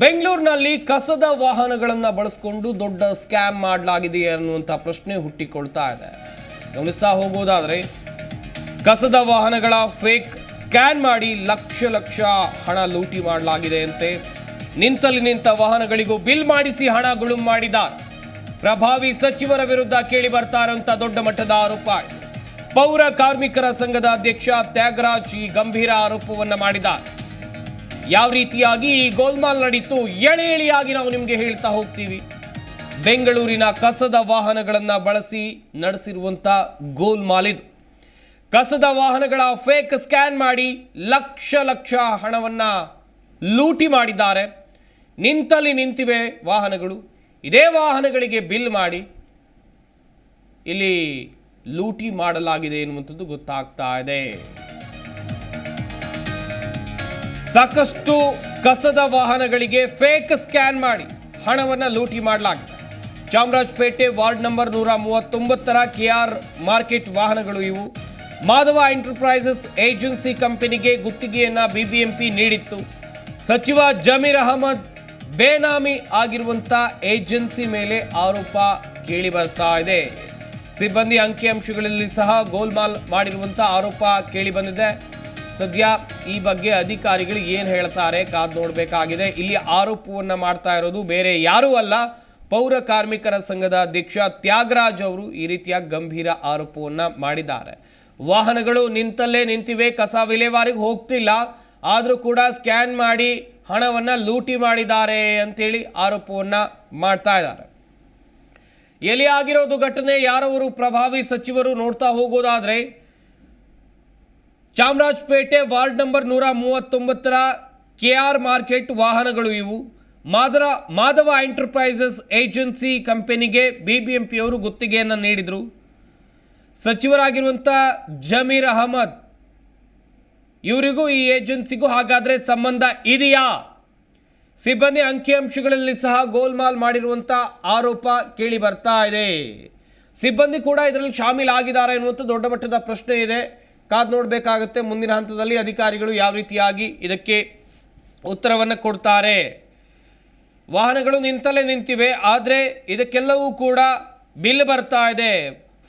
ಬೆಂಗಳೂರಿನಲ್ಲಿ ಕಸದ ವಾಹನಗಳನ್ನು ಬಳಸಿಕೊಂಡು ದೊಡ್ಡ ಸ್ಕ್ಯಾಮ್ ಮಾಡಲಾಗಿದೆ ಅನ್ನುವಂಥ ಪ್ರಶ್ನೆ ಹುಟ್ಟಿಕೊಳ್ತಾ ಇದೆ. ಗಮನಿಸ್ತಾ ಹೋಗೋದಾದರೆ, ಕಸದ ವಾಹನಗಳ ಫೇಕ್ ಸ್ಕ್ಯಾನ್ ಮಾಡಿ ಲಕ್ಷ ಲಕ್ಷ ಹಣ ಲೂಟಿ ಮಾಡಲಾಗಿದೆಯಂತೆ ನಿಂತಲ್ಲಿ ನಿಂತ ವಾಹನಗಳಿಗೂ ಬಿಲ್ ಮಾಡಿಸಿ ಹಣ ಗುಳುಂ ಮಾಡಿದ್ದಾರೆ. ಪ್ರಭಾವಿ ಸಚಿವರ ವಿರುದ್ಧ ಕೇಳಿ ಬರ್ತಾ ದೊಡ್ಡ ಮಟ್ಟದ ಆರೋಪ ಪೌರ ಕಾರ್ಮಿಕರ ಸಂಘದ ಅಧ್ಯಕ್ಷ ತ್ಯಾಗರಾಜ್ ಈ ಗಂಭೀರ ಆರೋಪವನ್ನು ಮಾಡಿದ್ದಾರೆ. ಯಾವ ರೀತಿಯಾಗಿ ಗೋಲ್ಮಾಲ್ ನಡೀತು? ಎಳೆ ಎಳೆಯಾಗಿ ನಾವು ನಿಮಗೆ ಹೇಳ್ತಾ ಹೋಗ್ತೀವಿ. ಬೆಂಗಳೂರಿನ ಕಸದ ವಾಹನಗಳನ್ನು ಬಳಸಿ ನಡೆಸಿರುವಂತ ಗೋಲ್ಮಾಲ್ ಇದು. ಕಸದ ವಾಹನಗಳ ಫೇಕ್ ಸ್ಕ್ಯಾನ್ ಮಾಡಿ ಲಕ್ಷ ಲಕ್ಷ ಹಣವನ್ನ ಲೂಟಿ ಮಾಡಿದ್ದಾರೆ. ನಿಂತಲ್ಲಿ ನಿಂತಿವೆ ವಾಹನಗಳು. ಇದೇ ವಾಹನಗಳಿಗೆ ಬಿಲ್ ಮಾಡಿ ಇಲ್ಲಿ ಲೂಟಿ ಮಾಡಲಾಗಿದೆ ಎನ್ನುವಂಥದ್ದು ಗೊತ್ತಾಗ್ತಾ ಇದೆ. ಸಾಕಷ್ಟು ಕಸದ ವಾಹನಗಳಿಗೆ ಫೇಕ್ ಸ್ಕ್ಯಾನ್ ಮಾಡಿ ಹಣವನ್ನು ಲೂಟಿ ಮಾಡಲಾಗಿದೆ. ಚಾಮರಾಜಪೇಟೆ ವಾರ್ಡ್ ನಂಬರ್ ನೂರ ಮೂವತ್ತೊಂಬತ್ತರ ಕೆಆರ್ ಮಾರ್ಕೆಟ್ ವಾಹನಗಳು ಇವು. ಮಾಧವ ಎಂಟರ್ಪ್ರೈಸಸ್ ಏಜೆನ್ಸಿ ಕಂಪನಿಗೆ ಗುತ್ತಿಗೆಯನ್ನ ಬಿಬಿಎಂಪಿ ನೀಡಿತ್ತು. ಸಚಿವ ಜಮೀರ್ ಅಹಮದ್ ಬೇನಾಮಿ ಆಗಿರುವಂಥ ಏಜೆನ್ಸಿ ಮೇಲೆ ಆರೋಪ ಕೇಳಿ ಬರ್ತಾ ಇದೆ. ಸಿಬ್ಬಂದಿ ಅಂಕಿಅಂಶಗಳಲ್ಲಿ ಸಹ ಗೋಲ್ಮಾಲ್ ಮಾಡಿರುವಂಥ ಆರೋಪ ಕೇಳಿ ಬಂದಿದೆ. ಸದ್ಯ ಈ ಬಗ್ಗೆ ಅಧಿಕಾರಿಗಳು ಏನು ಹೇಳ್ತಾರೆ ಕಾದು ನೋಡಬೇಕಾಗಿದೆ. ಇಲ್ಲಿ ಆರೋಪವನ್ನ ಮಾಡ್ತಾ ಇರೋದು ಬೇರೆ ಯಾರೂ ಅಲ್ಲ, ಪೌರ ಕಾರ್ಮಿಕರ ಸಂಘದ ಅಧ್ಯಕ್ಷ ತ್ಯಾಗರಾಜ್ ಅವರು ಈ ರೀತಿಯ ಗಂಭೀರ ಆರೋಪವನ್ನ ಮಾಡಿದ್ದಾರೆ. ವಾಹನಗಳು ನಿಂತಲ್ಲೇ ನಿಂತಿವೆ, ಕಸ ವಿಲೇವಾರಿಗೆ ಹೋಗ್ತಿಲ್ಲ, ಆದರೂ ಕೂಡ ಸ್ಕ್ಯಾನ್ ಮಾಡಿ ಹಣವನ್ನ ಲೂಟಿ ಮಾಡಿದ್ದಾರೆ ಅಂತೇಳಿ ಆರೋಪವನ್ನ ಮಾಡ್ತಾ ಇದ್ದಾರೆ. ಎಲ್ಲಿ ಆಗಿರೋದು ಘಟನೆ ಯಾರವರು ಪ್ರಭಾವಿ ಸಚಿವರು ನೋಡ್ತಾ ಹೋಗೋದಾದ್ರೆ ಚಾಮರಾಜಪೇಟೆ ವಾರ್ಡ್ ನಂಬರ್ ನೂರ ಮೂವತ್ತೊಂಬತ್ತರ ಕೆ ಆರ್ ಮಾರ್ಕೆಟ್ ವಾಹನಗಳು ಇವು. ಮಾದರ ಮಾಧವ ಎಂಟರ್ಪ್ರೈಸಸ್ ಏಜೆನ್ಸಿ ಕಂಪನಿಗೆ ಪಿಯವರು ಗುತ್ತಿಗೆಯನ್ನು ನೀಡಿದರು. ಸಚಿವರಾಗಿರುವಂಥ ಜಮೀರ್ ಅಹಮದ್, ಇವರಿಗೂ ಈ ಏಜೆನ್ಸಿಗೂ ಹಾಗಾದರೆ ಸಂಬಂಧ ಇದೆಯಾ? ಸಿಬ್ಬಂದಿ ಅಂಕಿಅಂಶಗಳಲ್ಲಿ ಸಹ ಗೋಲ್ಮಾಲ್ ಮಾಡಿರುವಂಥ ಆರೋಪ ಕೇಳಿ ಬರ್ತಾ ಇದೆ. ಸಿಬ್ಬಂದಿ ಕೂಡ ಇದರಲ್ಲಿ ಶಾಮೀಲಾಗಿದ್ದಾರೆ ಎನ್ನುವಂಥ ದೊಡ್ಡ ಮಟ್ಟದ ಪ್ರಶ್ನೆ ಇದೆ. ಕಾದು ನೋಡಬೇಕಾಗುತ್ತೆ. ಮುಂದಿನ ಹಂತದಲ್ಲಿ ಅಧಿಕಾರಿಗಳು ಯಾವ ರೀತಿಯಾಗಿ ಇದಕ್ಕೆ ಉತ್ತರವನ್ನು ಕೊಡ್ತಾರೆ. ವಾಹನಗಳು ನಿಂತಲೇ ನಿಂತಿವೆ. ಆದರೆ ಇದಕ್ಕೆಲ್ಲವೂ ಕೂಡ ಬಿಲ್ ಬರ್ತಾ ಇದೆ.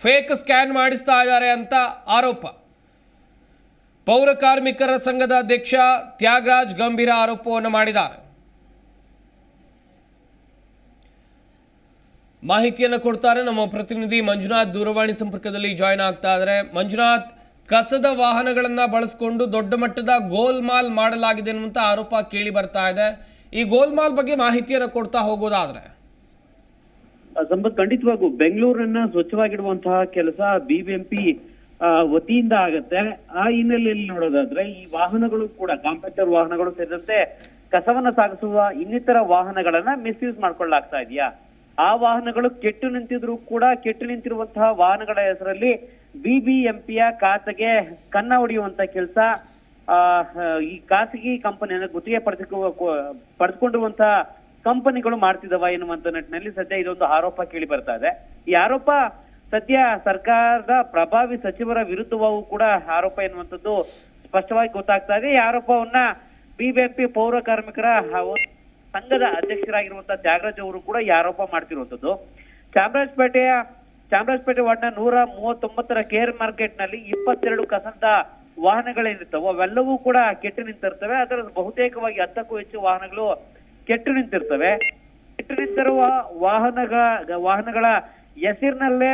ಫೇಕ್ ಸ್ಕ್ಯಾನ್ ಮಾಡಿಸ್ತಾ ಇದ್ದಾರೆ ಅಂತ ಆರೋಪ. ಪೌರ ಕಾರ್ಮಿಕರ ಸಂಘದ ಅಧ್ಯಕ್ಷ ತ್ಯಾಗರಾಜ್ ಗಂಭೀರ ಆರೋಪವನ್ನು ಮಾಡಿದ್ದಾರೆ. ಮಾಹಿತಿಯನ್ನು ಕೊಡ್ತಾರೆ ನಮ್ಮ ಪ್ರತಿನಿಧಿ ಮಂಜುನಾಥ್ ದೂರವಾಣಿ ಸಂಪರ್ಕದಲ್ಲಿ ಜಾಯ್ನ್ ಆಗ್ತಾ ಇದ್ದಾರೆ. ಮಂಜುನಾಥ್ ಕಸದ ವಾಹನಗಳನ್ನು ಬಳಸಿಕೊಂಡು ದೊಡ್ಡ ಮಟ್ಟದ ಗೋಲ್ಮಾಲ್ ಮಾಡಲಾಗಿದೆ ಅನ್ನುವಂಥ ಆರೋಪ ಕೇಳಿ ಬರ್ತಾ ಇದೆ. ಈ ಗೋಲ್ಮಾಲ್ ಬಗ್ಗೆ ಮಾಹಿತಿಯನ್ನು ಕೊಡ್ತಾ ಹೋಗೋದಾದ್ರೆ. ಸಂಪತ್ ಖಂಡಿತವಾಗೂ ಬೆಂಗಳೂರನ್ನ ಸ್ವಚ್ಛವಾಗಿಡುವಂತಹ ಕೆಲಸ ಬಿಬಿಎಂಪಿ ವತಿಯಿಂದ ಆಗತ್ತೆ. ಆ ಹಿನ್ನೆಲೆಯಲ್ಲಿ ನೋಡೋದಾದ್ರೆ ಈ ವಾಹನಗಳು ಕೂಡ, ಕಾಂಪ್ಯಾಕ್ಟರ್ ವಾಹನಗಳು ಸೇರಿದಂತೆ ಕಸವನ್ನ ಸಾಗಿಸುವ ಇನ್ನಿತರ ವಾಹನಗಳನ್ನ ಮಿಸ್ಯೂಸ್ ಮಾಡ್ಕೊಳ್ಳಾಗ್ತಾ ಇದೆಯಾ? ಆ ವಾಹನಗಳು ಕೆಟ್ಟು ನಿಂತಿದ್ರು ಕೂಡ ಕೆಟ್ಟು ನಿಂತಿರುವಂತಹ ವಾಹನಗಳ ಹೆಸರಲ್ಲಿ ಬಿಬಿಎಂಪಿಯ ಖಾತೆಗೆ ಕನ್ನ ಹೊಡೆಯುವಂತ ಕೆಲಸ ಈ ಖಾಸಗಿ ಕಂಪನಿಯನ್ನು ಗುತ್ತಿಗೆ ಪಡೆದುಕೊ ಪಡೆದುಕೊಂಡಿರುವಂತಹ ಕಂಪನಿಗಳು ಮಾಡ್ತಿದವ ಎನ್ನುವಂತ ನಿಟ್ಟಿನಲ್ಲಿ ಸದ್ಯ ಇದೊಂದು ಆರೋಪ ಕೇಳಿ ಬರ್ತಾ ಇದೆ. ಈ ಆರೋಪ ಸದ್ಯ ಸರ್ಕಾರದ ಪ್ರಭಾವಿ ಸಚಿವರ ವಿರುದ್ಧವೂ ಕೂಡ ಆರೋಪ ಎನ್ನುವಂಥದ್ದು ಸ್ಪಷ್ಟವಾಗಿ ಗೊತ್ತಾಗ್ತಾ ಇದೆ. ಈ ಆರೋಪವನ್ನ ಬಿಬಿಎಂಪಿ ಪೌರ ಕಾರ್ಮಿಕರ ಸಂಘದ ಅಧ್ಯಕ್ಷರಾಗಿರುವಂತಹ ತ್ಯಾಗರಾಜ್ ಅವರು ಕೂಡ ಈ ಆರೋಪ ಮಾಡ್ತಿರುವಂತದ್ದು. ಚಾಮರಾಜಪೇಟೆಯ ಚಾಮರಾಜಪೇಟೆ ವಾರ್ಡ್ನ ನೂರ ಮೂವತ್ತೊಂಬತ್ತರ ಕೇರ್ ಮಾರ್ಕೆಟ್ನಲ್ಲಿ ಇಪ್ಪತ್ತೆರಡು ಕಸದ ವಾಹನಗಳೇನಿರ್ತವೋ ಅವೆಲ್ಲವೂ ಕೂಡ ಕೆಟ್ಟು ನಿಂತಿರ್ತವೆ. ಅದರ ಬಹುತೇಕವಾಗಿ ಹತ್ತಕ್ಕೂ ಹೆಚ್ಚು ವಾಹನಗಳು ಕೆಟ್ಟು ನಿಂತಿರ್ತವೆ. ಕೆಟ್ಟು ನಿಂತಿರುವ ವಾಹನಗಳ ವಾಹನಗಳ ಹೆಸರಿನಲ್ಲೇ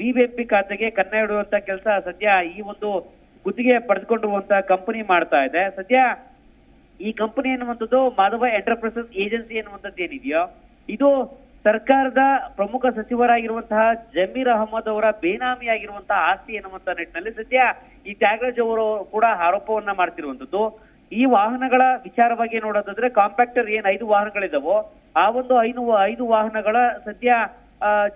ಬಿಬಿಎಂಪಿ ಖಾತೆಗೆ ಕನ್ನ ಇಡುವಂತ ಕೆಲಸ ಸದ್ಯ ಈ ಒಂದು ಗುತ್ತಿಗೆ ಪಡೆದುಕೊಂಡಿರುವಂತ ಕಂಪನಿ ಮಾಡ್ತಾ ಇದೆ. ಸದ್ಯ ಈ ಕಂಪನಿ ಎನ್ನುವಂಥದ್ದು ಮಾಧವ ಎಂಟರ್ಪ್ರೈಸಸ್ ಏಜೆನ್ಸಿ ಎನ್ನುವಂಥದ್ದು ಏನಿದೆಯೋ, ಇದು ಸರ್ಕಾರದ ಪ್ರಮುಖ ಸಚಿವರಾಗಿರುವಂತಹ ಜಮೀರ್ ಅಹಮದ್ ಅವರ ಬೇನಾಮಿಯಾಗಿರುವಂತಹ ಆಸ್ತಿ ಎನ್ನುವಂತ ನಿಟ್ಟಿನಲ್ಲಿ ಸದ್ಯ ಈ ತ್ಯಾಗರಾಜ್ ಅವರು ಕೂಡ ಆರೋಪವನ್ನ ಮಾಡ್ತಿರುವಂತದ್ದು ಈ ವಾಹನಗಳ ವಿಚಾರವಾಗಿ ನೋಡೋದಾದ್ರೆ ಕಾಂಪ್ಯಾಕ್ಟರ್ ಏನ್ ಐದು ವಾಹನಗಳಿದಾವೋ, ಆ ಒಂದು ಐದು ಐದು ವಾಹನಗಳ ಸದ್ಯ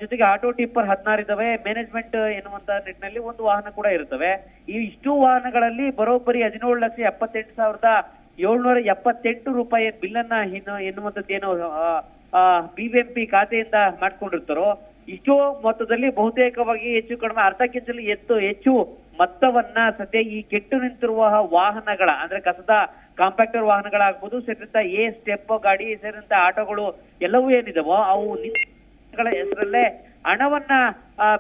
ಜೊತೆಗೆ ಆಟೋ ಟಿಪ್ಪರ್ ಹದಿನಾರು ಇದಾವೆ ಮ್ಯಾನೇಜ್ಮೆಂಟ್ ಎನ್ನುವಂತ ನಿಟ್ಟಿನಲ್ಲಿ ಒಂದು ವಾಹನ ಕೂಡ ಇರುತ್ತವೆ ಈ ಇಷ್ಟು ವಾಹನಗಳಲ್ಲಿ ಬರೋಬ್ಬರಿ ಹದಿನೇಳು ಲಕ್ಷ ಎಪ್ಪತ್ತೆಂಟು ಸಾವಿರದ ಏಳ್ನೂರ ಎಪ್ಪತ್ತೆಂಟು ರೂಪಾಯಿ ಬಿಲ್ ಅನ್ನ ಇನ್ನು ಎನ್ನುವಂಥದ್ದು ಏನು ಬಿಬಿಎಂಪಿ ಖಾತೆಯಿಂದ ಮಾಡ್ಕೊಂಡಿರ್ತಾರೋ, ಇಷ್ಟು ಮೊತ್ತದಲ್ಲಿ ಬಹುತೇಕವಾಗಿ ಹೆಚ್ಚು ಕಡಿಮೆ ಅರ್ಧಕ್ಕಿಂತಲೂ ಎತ್ತು ಹೆಚ್ಚು ಮೊತ್ತವನ್ನ ಸದ್ಯ ಈ ಕೆಟ್ಟು ನಿಂತಿರುವ ವಾಹನಗಳ, ಅಂದ್ರೆ ಕಸದ ಕಾಂಪ್ಯಾಕ್ಟರ್ ವಾಹನಗಳಾಗ್ಬೋದು, ಸೇರಿದಂತ ಎ ಸ್ಟೆಪ್ ಗಾಡಿ, ಸೇರಿದಂತ ಆಟೋಗಳು ಎಲ್ಲವೂ ಏನಿದಾವೋ, ಅವು ಹೆಸರಲ್ಲೇ ಹಣವನ್ನ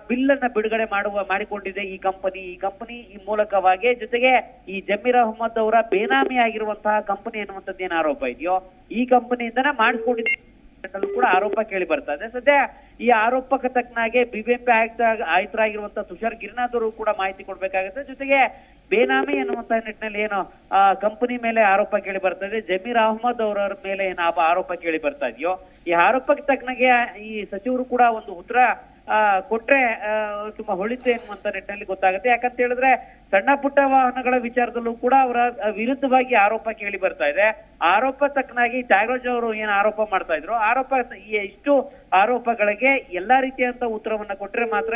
ಬಿಲ್ ಅನ್ನ ಬಿಡುಗಡೆ ಮಾಡುವ, ಮಾಡಿಕೊಂಡಿದೆ ಈ ಕಂಪನಿ. ಈ ಕಂಪನಿ ಈ ಮೂಲಕವಾಗಿ ಜೊತೆಗೆ ಈ ಜಮೀರ್ ಅಹಮದ್ ಅವರ ಬೇನಾಮಿ ಆಗಿರುವಂತಹ ಕಂಪನಿ ಅನ್ನುವಂಥದ್ದು ಏನು ಆರೋಪ ಇದೆಯೋ, ಈ ಕಂಪನಿಯಿಂದನೇ ಮಾಡಿಸ್ಕೊಂಡಿದ್ದ ಅಂತಲೂ ಕೂಡ ಆರೋಪ ಕೇಳಿ ಬರ್ತಾ ಇದೆ. ಸದ್ಯ ಈ ಆರೋಪಕ್ಕೆ ತಕ್ಕನಾಗೆ ಬಿಬಿಎಂಪಿ ಆಯುಕ್ತ ಆಯುಕ್ತರಾಗಿರುವಂತಹ ತುಷಾರ್ ಗಿರಿನಾಥ್ ಅವರು ಕೂಡ ಮಾಹಿತಿ ಕೊಡ್ಬೇಕಾಗುತ್ತೆ. ಜೊತೆಗೆ ಬೇನಾಮಿ ಎನ್ನುವಂತಹ ನಿಟ್ಟಿನಲ್ಲಿ ಏನು, ಆ, ಕಂಪನಿ ಮೇಲೆ ಆರೋಪ ಕೇಳಿ ಬರ್ತಾ ಇದೆ. ಜಮೀರ್ ಅಹಮದ್ ಅವರ ಮೇಲೆ ಏನು ಆರೋಪ ಕೇಳಿ ಬರ್ತಾ ಇದೆಯೋ? ಈ ಆರೋಪಕ್ಕೆ ತಕ್ಕನಾಗೆ ಈ ಸಚಿವರು ಕೂಡ ಒಂದು ಉತ್ತರ ಕೊಟ್ಟರೆ ತುಂಬಾ ಹೊಳಿತು ಎನ್ನುವಂತ ನಿಟ್ಟಿನಲ್ಲಿ ಗೊತ್ತಾಗುತ್ತೆ. ಯಾಕಂತ ಹೇಳಿದ್ರೆ, ಸಣ್ಣ ಪುಟ್ಟ ವಾಹನಗಳ ವಿಚಾರದಲ್ಲೂ ಕೂಡ ಅವರ ವಿರುದ್ಧವಾಗಿ ಆರೋಪ ಕೇಳಿ ಬರ್ತಾ ಇದೆ. ಆರೋಪ ತಕ್ಕನಾಗಿ ತ್ಯಾಗರಾಜ್ ಅವರು ಏನು ಆರೋಪ ಮಾಡ್ತಾ ಇದ್ರು? ಆರೋಪ ಇಷ್ಟು ಆರೋಪಗಳಿಗೆ ಎಲ್ಲಾ ರೀತಿಯಂತ ಉತ್ತರವನ್ನ ಕೊಟ್ರೆ ಮಾತ್ರ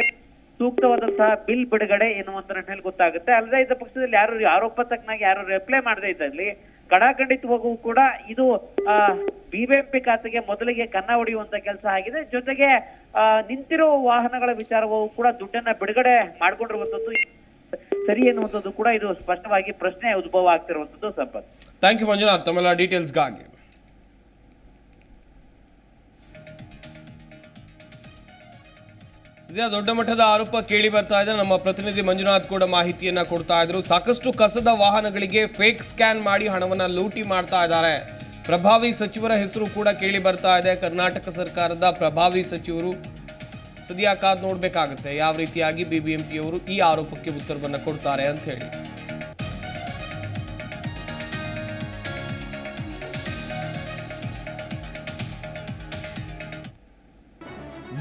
ಸೂಕ್ತವಾದಂತಹ ಬಿಲ್ ಬಿಡುಗಡೆ ಎನ್ನುವಂತ ಗೊತ್ತಾಗುತ್ತೆ. ಅಲ್ಲದೆ ಇದ್ದ ಪಕ್ಷದಲ್ಲಿ ಯಾರು ಆರೋಪ ತಕ್ಕನಾಗಿ ಯಾರು ರಿಪ್ಲೈ ಮಾಡದೇ ಇದ್ದಲ್ಲಿ ಕಡಾಖಂಡಿತವಾಗೂ ಕೂಡ ಇದು, ಆ ಬಿಬಿಎಂಪಿ ಖಾತೆಗೆ ಮೊದಲಿಗೆ ಕನ್ನ ಹೊಡೆಯುವಂತ ಕೆಲಸ ಆಗಿದೆ. ಜೊತೆಗೆ, ಆ, ನಿಂತಿರೋ ವಾಹನಗಳ ವಿಚಾರವೂ ಕೂಡ ದುಡ್ಡನ್ನ ಬಿಡುಗಡೆ ಮಾಡಿಕೊಂಡಿರುವಂತದ್ದು ಸರಿ ಎನ್ನುವಂಥದ್ದು ಕೂಡ ಇದು ಸ್ಪಷ್ಟವಾಗಿ ಪ್ರಶ್ನೆ ಉದ್ಭವ ಆಗ್ತಿರುವಂತದ್ದು ಸಂಪತ್ ಥ್ಯಾಂಕ್ ಯು ಮಂಜುನಾಥ್. ತಮ್ಮೆಲ್ಲ ಡೀಟೇಲ್ಸ್ಗಾಗಿ ಸದ್ಯ ದೊಡ್ಡ ಮಟ್ಟದ ಆರೋಪ ಕೇಳಿ ಬರ್ತಾ ಇದೆ. ನಮ್ಮ ಪ್ರತಿನಿಧಿ ಮಂಜುನಾಥ್ ಕೂಡ ಮಾಹಿತಿಯನ್ನ ಕೊಡ್ತಾ ಇದ್ರು. ಸಾಕಷ್ಟು ಕಸದ ವಾಹನಗಳಿಗೆ ಫೇಕ್ ಸ್ಕ್ಯಾನ್ ಮಾಡಿ ಹಣವನ್ನ ಲೂಟಿ ಮಾಡ್ತಾ ಇದ್ದಾರೆ. ಪ್ರಭಾವಿ ಸಚಿವರ ಹೆಸರು ಕೂಡ ಕೇಳಿ ಬರ್ತಾ ಇದೆ. ಕರ್ನಾಟಕ ಸರ್ಕಾರದ ಪ್ರಭಾವಿ ಸಚಿವರು ಸದ್ಯ ಕಾದ್ ನೋಡ್ಬೇಕಾಗುತ್ತೆ. ಯಾವ ರೀತಿಯಾಗಿ ಬಿಬಿಎಂಪಿಯವರು ಈ ಆರೋಪಕ್ಕೆ ಉತ್ತರವನ್ನು ಕೊಡ್ತಾರೆ ಅಂತ ಹೇಳಿ.